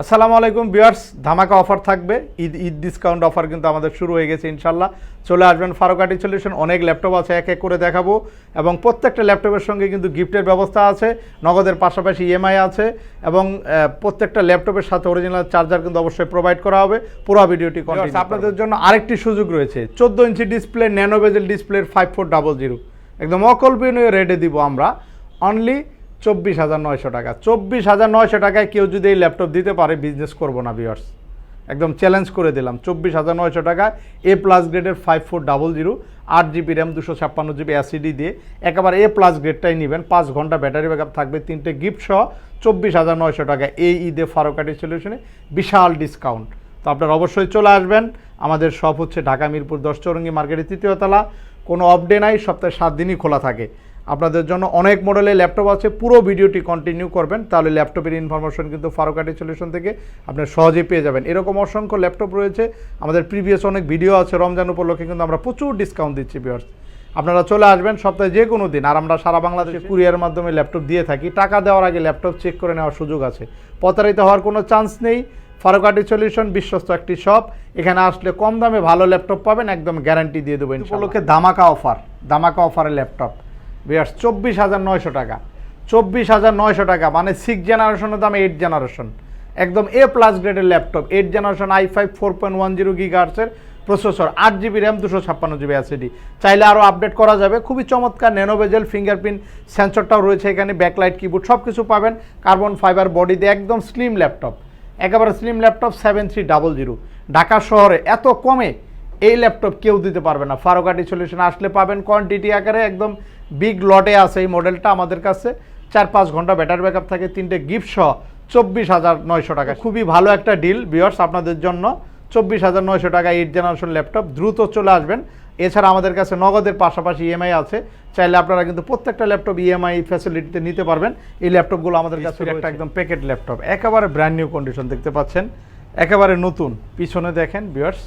আসসালামু আলাইকুম বিয়ার্স ধামাকা অফার থাকবে। ঈদ ঈদ ডিসকাউন্ট অফার কিন্তু আমাদের শুরু হয়ে গেছে ইনশাল্লাহ। চলে আসবেন ফারুকাটি সলিউশন অনেক ল্যাপটপ আছে এক এক করে দেখাবো। এবং প্রত্যেকটা ল্যাপটপের সঙ্গে কিন্তু গিফটের ব্যবস্থা আছে নগদের পাশাপাশি ইএমআই আছে এবং প্রত্যেকটা ল্যাপটপের সাথে অরিজিনাল চার্জার কিন্তু অবশ্যই প্রোভাইড করা হবে। পুরো ভিডিওটি আপনাদের জন্য আরেকটি সুযোগ রয়েছে। চোদ্দ ইঞ্চি ডিসপ্লে ন্যানো বেজেল ডিসপ্লের ফাইভ ফোর ডাবল জিরো একদম অকল্পনীয় রেটে দিব আমরা। অনলি চব্বিশ হাজার নয়শো টাকা। চব্বিশ হাজার নয়শো টাকায় কেউ যদি এই ল্যাপটপ দিতে পারে বিজনেস করব না বিয়ার্স একদম চ্যালেঞ্জ করে দিলাম। চব্বিশ হাজার নয়শো টাকা এ প্লাস গ্রেডের ফাইভ ফোর ডাবল জিরো আট জিবি র্যাম দুশো ছাপ্পান্ন জিবি অ্যাসিডি দিয়ে একেবারে এ প্লাস গ্রেডটাই নেবেন। পাঁচ ঘণ্টা ব্যাটারি ব্যাকআপ থাকবে তিনটে গিফট সহ চব্বিশ হাজার নয়শো টাকা এই ঈদে ফারোকাটি সলিউশনে বিশাল ডিসকাউন্ট তো আপনারা অবশ্যই চলে আসবেন। আমাদের শপ হচ্ছে ঢাকা মিরপুর দশ চৌরঙ্গি মার্কেটের তৃতীয়তলা কোনো অফ ডে নাই, সপ্তাহে সাত দিনই খোলা থাকে। আপনাদের জন্য অনেক মডেলের ল্যাপটপ আছে। পুরো ভিডিওটি কন্টিনিউ করবেন তাহলে ল্যাপটপের ইনফরমেশন কিন্তু ফারুকাটি সলিউশন থেকে আপনি সহজেই পেয়ে যাবেন। এরকম অসংখ্য ল্যাপটপ রয়েছে আমাদের প্রিভিয়াস অনেক ভিডিও আছে রমজান উপলক্ষে কিন্তু আমরা প্রচুর ডিসকাউন্ট দিচ্ছি বিয়ার্স আপনারা চলে আসবেন সপ্তাহে যে কোনো দিন আর আমরা সারা বাংলাদেশে কুরিয়ারের মাধ্যমে ল্যাপটপ দিয়ে থাকি। টাকা দেওয়ার আগে ল্যাপটপ চেক করে নেওয়ার সুযোগ আছে। প্রতারিত হওয়ার কোনো চান্স নেই। ফারুকাটি সলিউশন বিশ্বস্ত একটি শপ এখানে আসলে কম দামে ভালো ল্যাপটপ পাবেন একদম গ্যারান্টি দিয়ে দেবেন উপলক্ষে ধামাকা অফার ধামাকা অফারের ল্যাপটপ। বিয়ার্স, চব্বিশ হাজার নয়শো টাকা। চব্বিশ হাজার নয়শো টাকা মানে সিক্স জেনারেশনের দাম এইট জেনারেশন একদম এ প্লাস গ্রেডের laptop eight generation i five four point one zero গিগার্সের processor আট জিবি র্যাম দুশো ছাপ্পান্ন জিবি অ্যাসিডি চাইলে আরও আপডেট করা যাবে। খুবই চমৎকার ন্যানোভেজেল ফিঙ্গারপ্রিন্ট সেন্সরটাও রয়েছে এখানে ব্যাকলাইট কিবোর্ড সব কিছু পাবেন। কার্বন ফাইবার বডিতে একদম স্লিম ল্যাপটপ একেবারে slim laptop seven three double zero Dhaka শহরে এত কমে এই ল্যাপটপ কেউ দিতে পারবে না। ফারোকাটি সলিউশন আসলে পাবেন কোয়ান্টিটি আকারে একদম বিগ লটে আছে এই মডেলটা আমাদের কাছে। চার পাঁচ ঘণ্টা ব্যাটারি ব্যাকআপ থাকে তিনটে গিফট সহ চব্বিশ হাজার নয়শো টাকা। খুবই ভালো একটা ডিল বিয়ার্স আপনাদের জন্য। চব্বিশ হাজার নয়শো টাকা এইট জেনারেশন ল্যাপটপ দ্রুত চলে আসবেন। এছাড়া আমাদের কাছে নগদের পাশাপাশি ইএমআই আছে। চাইলে আপনারা কিন্তু প্রত্যেকটা ল্যাপটপ ইএমআই ফ্যাসিলিটিতে নিতে পারবেন। এই ল্যাপটপগুলো আমাদের কাছে একটা একদম প্যাকেট ল্যাপটপ একেবারে ব্র্যান্ড নিউ কন্ডিশন দেখতে পাচ্ছেন। একেবারে নতুন। পিছনে দেখেন বিয়ার্স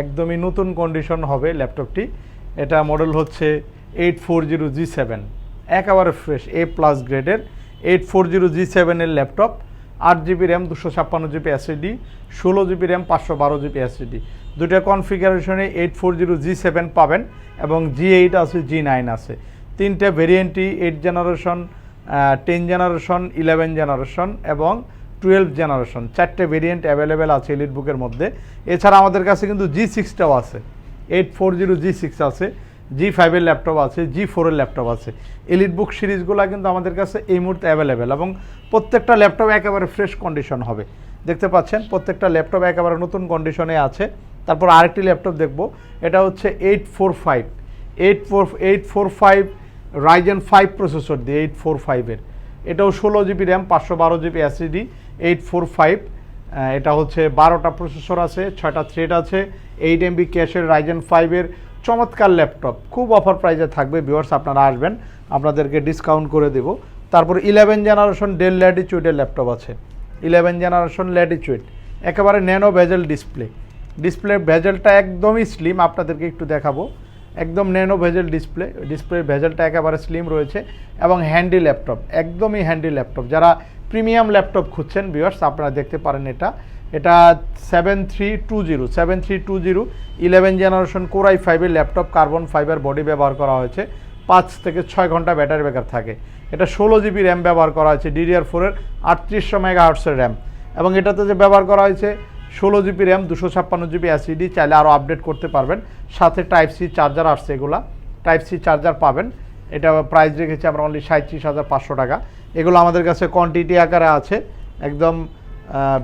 একদমই নতুন কন্ডিশন হবে ল্যাপটপটি এটা মডেল হচ্ছে eight four zero G seven একেবারে ফ্রেশ এ প্লাস গ্রেডের এইট ফোর জিরো জি সেভেনের ল্যাপটপ আট জিবি র্যাম দুশো ছাপ্পান্ন জিবি এসএডি ষোলো জিবি র্যাম পাঁচশো বারো জিবি এসএডি দুটো কনফিগারেশনে eight four zero G seven পাবেন এবং জি এইট আছে জি নাইন আছে। তিনটে ভেরিয়েন্টই eight generation ten generation eleven generation এবং টুয়েলভ জেনারেশন চারটে ভেরিয়েন্ট অ্যাভেলেবেল আছে এলিট বুকের মধ্যে। এছাড়া আমাদের কাছে কিন্তু জি সিক্সটাও আছে। Eight four zero G six আছে। জি ফাইভের ল্যাপটপ আছে জি ফোরের ল্যাপটপ আছে। এলিট বুক সিরিজগুলো কিন্তু আমাদের কাছে এই মুহূর্তে অ্যাভেলেবেল এবং প্রত্যেকটা ল্যাপটপ একেবারে ফ্রেশ কন্ডিশন হবে। দেখতে পাচ্ছেন, প্রত্যেকটা ল্যাপটপ একেবারে নতুন কন্ডিশনে আছে। তারপর আরেকটি ল্যাপটপ দেখব, এটা হচ্ছে eight four five eight four eight four five Ryzen five processor দিয়ে এইট ফোর ফাইভের এটাও ষোলো জিবি র্যাম পাঁচশো বারো GB SSD eight four five এটা হচ্ছে বারোটা প্রসেসর আছে, ছয়টা থ্রেড আছে এইট এমবি ক্যাশের রাইজেন ফাইভের চমৎকার ল্যাপটপ। খুব অফার প্রাইজে থাকবে ভিউয়ার্স আপনারা আসবেন, আপনাদেরকে ডিসকাউন্ট করে দেব। তারপর ইলেভেন জেনারেশন ডেল ল্যাটিচিউডের ল্যাপটপ আছে। ইলেভেন জেনারেশন ল্যাটিচিউড একেবারে ন্যানো ভেজেল ডিসপ্লে ডিসপ্লে ভেজেলটা একদমই স্লিম আপনাদেরকে একটু দেখাবো। একদম ন্যানো ভেজেল ডিসপ্লে ডিসপ্লের ভেজেলটা একেবারে স্লিম রয়েছে এবং হ্যান্ডি ল্যাপটপ, একদমই হ্যান্ডি ল্যাপটপ। যারা প্রিমিয়াম ল্যাপটপ খুঁজছেন ভিউয়ার্স আপনারা দেখতে পারেন এটা। এটা seven three two zero seven three two zero eleven generation core i ফাইভের ল্যাপটপ কার্বন ফাইবার বডি ব্যবহার করা হয়েছে। পাঁচ থেকে ছয় ঘণ্টা ব্যাটারি ব্যাকআপ থাকে। এটা ষোলো জিবি র্যাম ব্যবহার করা হয়েছে ডিডিআর ফোরের আটত্রিশশো মেগা হার্টসের র্যাম এবং এটাতে যে ব্যবহার করা হয়েছে, ষোলো জিবি র্যাম দুশো ছাপ্পান্ন জিবি অ্যাসিডি চাইলে আরও আপডেট করতে পারবেন। সাথে টাইপ সি চার্জার আসছে এগুলা। টাইপ সি চার্জার পাবেন। এটা প্রাইস রেখেছি আমরা অনলি সাঁত্রিশ হাজার পাঁচশো টাকা। এগুলো আমাদের কাছে কোয়ান্টিটি আকারে আছে। একদম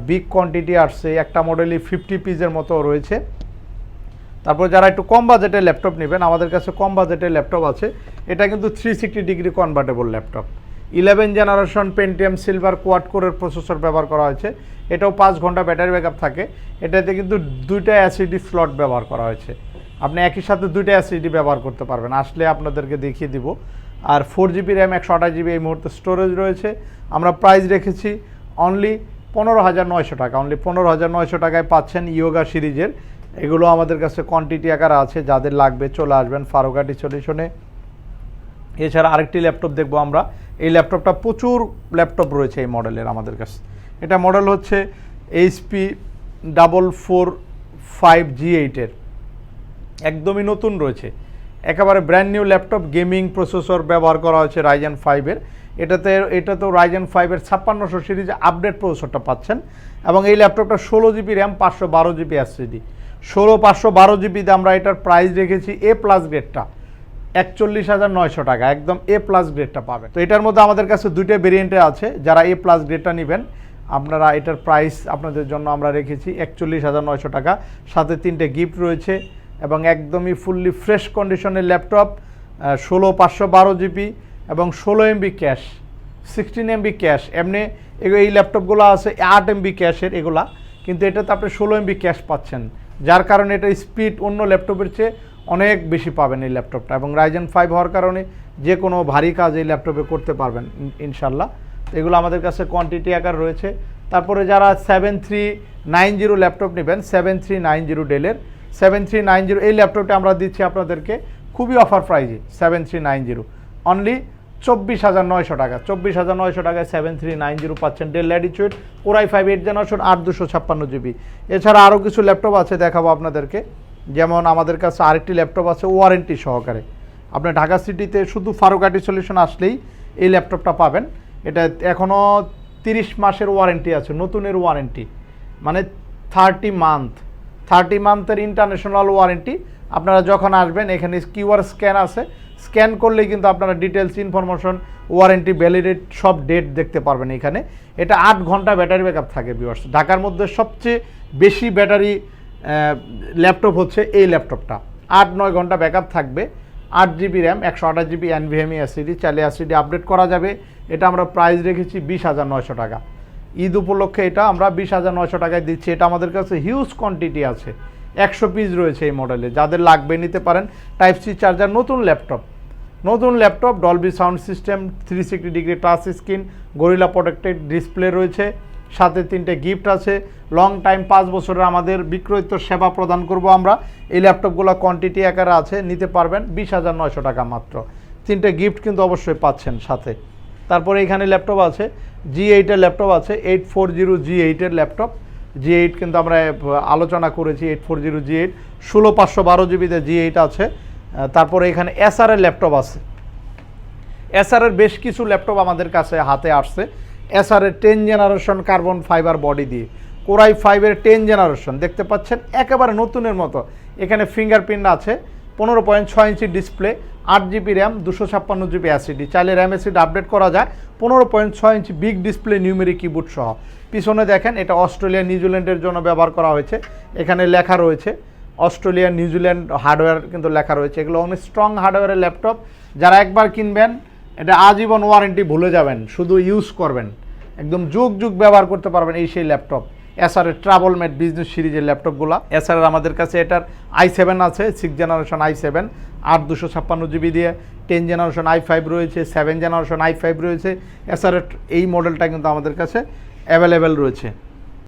বিগ কোয়ান্টিটি আসছে, একটা মডেলই ফিফটি পিসের মতো রয়েছে। তারপর যারা একটু কম বাজেটের ল্যাপটপ নেবেন, আমাদের কাছে কম বাজেটের ল্যাপটপ আছে। এটা কিন্তু three sixty degree convertible laptop eleven generation Pentium silver quad কোরের প্রসেসর ব্যবহার করা হয়েছে। এটাও পাঁচ ঘণ্টা ব্যাটারি ব্যাকআপ থাকে। এটাতে কিন্তু দুইটা অ্যাসিডি স্লট ব্যবহার করা হয়েছে। আপনি একই সাথে দুইটা অ্যাসিডি ব্যবহার করতে পারবেন। আসলে আপনাদেরকে দেখিয়ে দিব। আর ফোর জিবি র্যাম একশো আঠাশ জিবি এই মুহূর্তে স্টোরেজ রয়েছে। আমরা প্রাইস রেখেছি অনলি পনেরো হাজার নয়শো টাকা। অনলি পনেরো হাজার নয়শো টাকায় পাচ্ছেন ইয়োগা সিরিজের। এগুলো আমাদের কাছে কোয়ান্টিটি আকার আছে, যাদের লাগবে চলে আসবেন ফারুকাটি সলিউশনে এছাড়া আরেকটি ল্যাপটপ দেখব আমরা। এই ল্যাপটপটা প্রচুর ল্যাপটপ রয়েছে এই মডেলের আমাদের কাছে। এটা মডেল হচ্ছে HP double four five G এইটের একদমই নতুন রয়েছে। একেবারে brand new laptop gaming processor ব্যবহার করা হয়েছে রাইজেন ফাইভের এটাতে এটা তো রাইজেন ফাইভের ছাপ্পান্নশো সিরিজ আপডেট প্রসেসরটা পাচ্ছেন এবং এই ল্যাপটপটা ষোলো জিবি র্যাম পাঁচশো বারো জিবি এসসিডি ষোলো, পাঁচশো বারো জিবিতে আমরা এটার প্রাইস রেখেছি এ প্লাস গ্রেডটা একচল্লিশ হাজার নয়শো টাকা, একদম এ প্লাস গ্রেডটা পাবেন তো এটার মধ্যে আমাদের কাছে দুইটা ভেরিয়েন্টে আছে, যারা এ প্লাস গ্রেডটা নেবেন, আপনারা এটার প্রাইস আপনাদের জন্য আমরা রেখেছি একচল্লিশ হাজার নয়শো টাকা, সাথে তিনটে গিফট রয়েছে এবং একদমই ফুললি ফ্রেশ কন্ডিশনের ল্যাপটপ ষোলো, পাঁচশো বারো জিবি এবং ষোলো MB cache sixteen MB cache এমনি এই ল্যাপটপগুলো আছে, আট এমবি ক্যাশের এগুলা, কিন্তু এটাতে আপনি ষোলো এমবি ক্যাশ পাচ্ছেন, যার কারণে এটা স্পিড অন্য ল্যাপটপের চেয়ে অনেক বেশি পাবেন এই ল্যাপটপটা এবং রাইজেন ফাইভ হওয়ার কারণে যে কোনো ভারী কাজ এই ল্যাপটপে করতে পারবেন ইনশাল্লাহ। তো এগুলো আমাদের কাছে কোয়ান্টিটি আকার রয়েছে। তারপরে যারা seven three nine zero laptop নেবেন সেভেন থ্রি নাইন জিরো ডেলের সেভেন থ্রি নাইন জিরো এই ল্যাপটপটা আমরা দিচ্ছি আপনাদেরকে খুবই অফার প্রাইজে seven three nine zero only চব্বিশ হাজার নয়শো টাকা। চব্বিশ হাজার নয়শো টাকায় সেভেন থ্রি নাইন জিরো পাচ্ছেন Dell latitude core i five eight generation আট দুশো ছাপ্পান্ন জিবি এছাড়া আরও কিছু ল্যাপটপ আছে দেখাবো আপনাদেরকে। যেমন আমাদের কাছে আরেকটি ল্যাপটপ আছে ওয়ারেন্টি সহকারে। আপনি ঢাকা সিটিতে শুধু ফারুকাটি সলিউশন আসলেই এই ল্যাপটপটা পাবেন। এটা এখনও তিরিশ মাসের ওয়ারেন্টি আছে, নতুনের ওয়ারেন্টি মানে থার্টি মান্থ থার্টি মান্থের ইন্টারন্যাশনাল ওয়ারেন্টি আপনারা যখন আসবেন, এখানে কিউআর স্ক্যান আছে। স্ক্যান করলেই কিন্তু আপনারা ডিটেলস ইনফরমেশন ওয়ারেন্টি ভ্যালিডেট সব ডেট দেখতে পারবেন এখানে। এটা আট ঘণ্টা ব্যাটারি ব্যাকআপ থাকে ভিউয়ার্স ঢাকার মধ্যে সবচেয়ে বেশি ব্যাটারি ল্যাপটপ হচ্ছে এই ল্যাপটপটা আট, নয় ঘণ্টা ব্যাকআপ থাকবে। আট জিবি র্যাম একশো আঠাশ জিবি এনভিএমই অ্যাসিডি চাইলে অ্যাসিডি আপডেট করা যাবে। এটা আমরা প্রাইস রেখেছি বিশ হাজার নয়শো টাকা। ঈদ উপলক্ষে এটা আমরা বিশ হাজার নয়শো টাকায় দিচ্ছি। এটা আমাদের কাছে হিউজ কোয়ান্টিটি আছে। একশো পিস রয়েছে এই মডেলে যাদের লাগবে নিতে পারেন। টাইপ সি চার্জার নতুন ল্যাপটপ নতুন laptop Dolby sound system three sixty degree touch screen Gorilla protected display রয়েছে, সাথে তিনটে গিফট আছে। লং টাইম পাঁচ বছরের আমাদের বিক্রয়িত সেবা প্রদান করব আমরা। এই ল্যাপটপগুলো কোয়ান্টিটি আকারে আছে, নিতে পারবেন বিশ হাজার নয়শো টাকা মাত্র। তিনটে গিফট কিন্তু অবশ্যই পাচ্ছেন সাথে। তারপরে এখানে ল্যাপটপ আছে জি এইটের ল্যাপটপ আছে এইট ফোর জিরো জি এইটের ল্যাপটপ। জি এইট কিন্তু আমরা আলোচনা করেছি eight four zero G eight ষোলো পাঁচশো বারো জিবিতে জি এইট আছে। তারপরে এখানে এসআরের ল্যাপটপ আছে। এসআরের বেশ কিছু ল্যাপটপ আমাদের কাছে হাতে আসছে। এসআরের ten generation carbon fibre body দিয়ে। কোরাই ফাইভের টেন জেনারেশন দেখতে পাচ্ছেন? একেবারে নতুনের মতো। এখানে ফিঙ্গারপ্রিন্ট আছে, পনেরো পয়েন্ট ছয় ইঞ্চি ডিসপ্লে আট জিবি র্যাম দুশো ছাপ্পান্ন জিবি অ্যাসিডি চাইলে র্যাম অ্যাসিড আপডেট করা যায়, পনেরো পয়েন্ট ছয় ইঞ্চি বিগ ডিসপ্লে নিউমেরিক কিবোর্ড সহ। পিছনে দেখেন, এটা অস্ট্রেলিয়া, নিউজিল্যান্ডের জন্য ব্যবহার করা হয়েছে। এখানে লেখা রয়েছে অস্ট্রেলিয়া নিউজিল্যান্ড হার্ডওয়্যার কিন্তু লেখা রয়েছে। এগুলো অনেক স্ট্রং হার্ডওয়্যারের ল্যাপটপ যারা একবার কিনবেন, এটা আজীবন ওয়ারেন্টি ভুলে যাবেন, শুধু ইউজ করবেন। একদম যুগ যুগ ব্যবহার করতে পারবেন এই সেই ল্যাপটপ এসআরের ট্রাভেল মেট বিজনেস সিরিজের ল্যাপটপগুলো এসআরের আমাদের কাছে এটার আই সেভেন আছে সিক্স জেনারেশন আই সেভেন আট দুশো ছাপ্পান্ন জিবি দিয়ে। টেন জেনারেশন আই ফাইভ রয়েছে সেভেন জেনারেশন আই ফাইভ রয়েছে। এসআরের এই মডেলটা কিন্তু আমাদের কাছে অ্যাভেলেবেল রয়েছে।